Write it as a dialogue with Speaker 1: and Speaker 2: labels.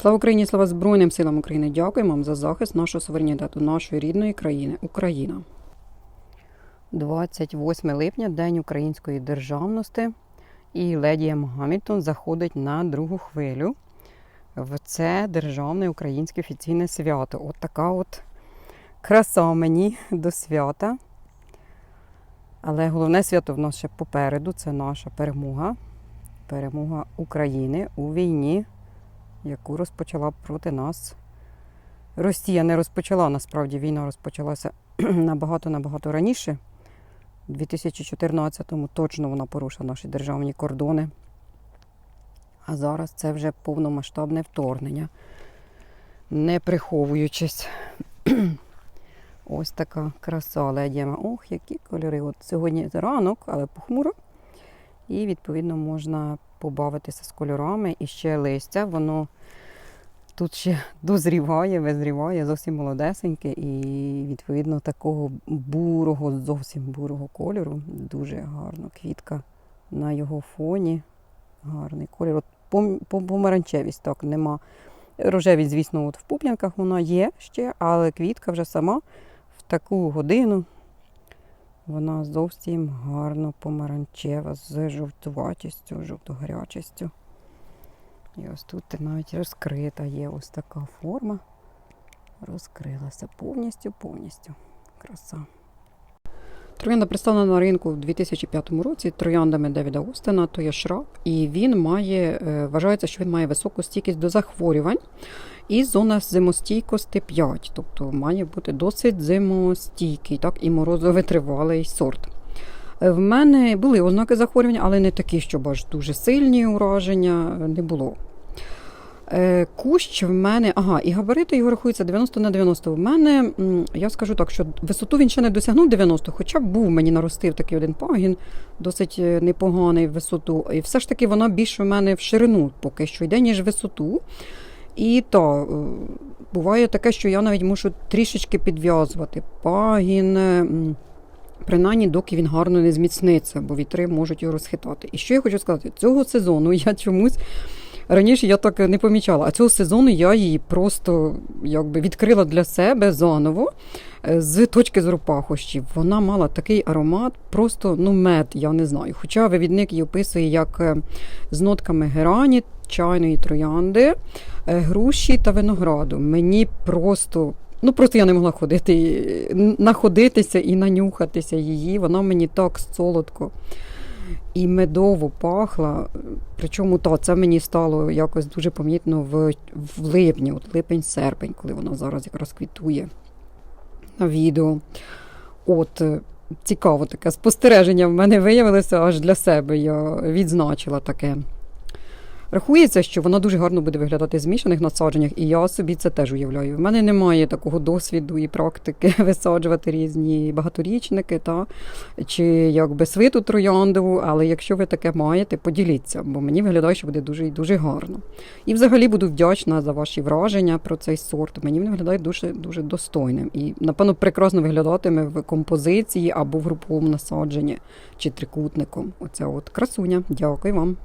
Speaker 1: Слава Україні, слава Збройним силам України. Дякуємо вам за захист нашого суверенітету, нашої рідної країни, Україна. 28 липня, День української державності. І леді Ем Гамільтон заходить на другу хвилю в це державне українське офіційне свято. От така от краса мені до свята. Але головне свято в нас ще попереду це наша перемога. Перемога України у війні, яку розпочала проти нас. Росія не розпочала, насправді війна розпочалася набагато-набагато раніше. У 2014-му точно вона порушила наші державні кордони. А зараз це вже повномасштабне вторгнення, не приховуючись. Ось така краса ледяма. Ох, які кольори. От сьогодні ранок, але похмуро. І, відповідно, можна побавитися з кольорами. І ще листя, воно тут ще дозріває, визріває, зовсім молодесеньке. І, відповідно, такого бурого, зовсім бурого кольору. Дуже гарно. Квітка на його фоні. Гарний колір. От пом- пом- помаранчевість так нема. Рожевість, звісно, от в пуплянках вона є ще, але квітка вже сама в таку годину. Вона зовсім гарно помаранчева, з жовтуватістю, жовтогарячістю. І ось тут навіть розкрита є ось така форма. Розкрилася повністю, повністю. Краса. Троянда представлена на ринку в 2005 році трояндами Девіда Остена, то є шраб, і він має, е, вважається, що він має високу стійкість до захворювань і зона зимостійкості 5, тобто має бути досить зимостійкий, так, і морозовитривалий сорт. Е, В мене були ознаки захворювання, але не такі, щоб аж дуже сильні ураження е, не було. Е, Кущ в мене, ага, і габарити його рахуються 90 на 90. В мене, я скажу так, що висоту він ще не досягнув 90, хоча був мені наростив такий один пагін, досить е, непоганий в висоту. І все ж таки вона більше в мене в ширину поки що йде, ніж висоту. І то буває таке, що я навіть мушу трішечки підв'язувати пагін. е, Принаймні, доки він гарно не зміцниться, бо вітри можуть його розхитати. І що я хочу сказати, цього сезону я чомусь раніше я так не помічала, а цього сезону я її просто якби відкрила для себе заново е, з точки зору пахощів. Вона мала такий аромат, просто ну мед, я не знаю. Хоча вивідник її описує як е, з нотками герані, чайної троянди, е, груші та винограду. Мені просто. Ну, просто я не могла ходити, находитися і нанюхатися її. Вона мені так солодко і медово пахла. Причому та, це мені стало якось дуже помітно в, в липні, от липень-серпень, коли вона зараз якраз квітує на відео. От, е, цікаво таке спостереження в мене виявилося аж для себе. Я відзначила таке. Рахується, що вона дуже гарно буде виглядати в змішаних насадженнях, і я собі це теж уявляю. В мене немає такого досвіду і практики висаджувати різні багаторічники, та чи якби свиту трояндову, але якщо ви таке маєте, поділіться, бо мені виглядає, що буде дуже і дуже гарно. І взагалі буду вдячна за ваші враження про цей сорт. Мені він виглядає дуже дуже достойним і, напевно, прекрасно виглядатиме в композиції або в груповому насадженні чи трикутником. Оця от красуня. Дякую вам.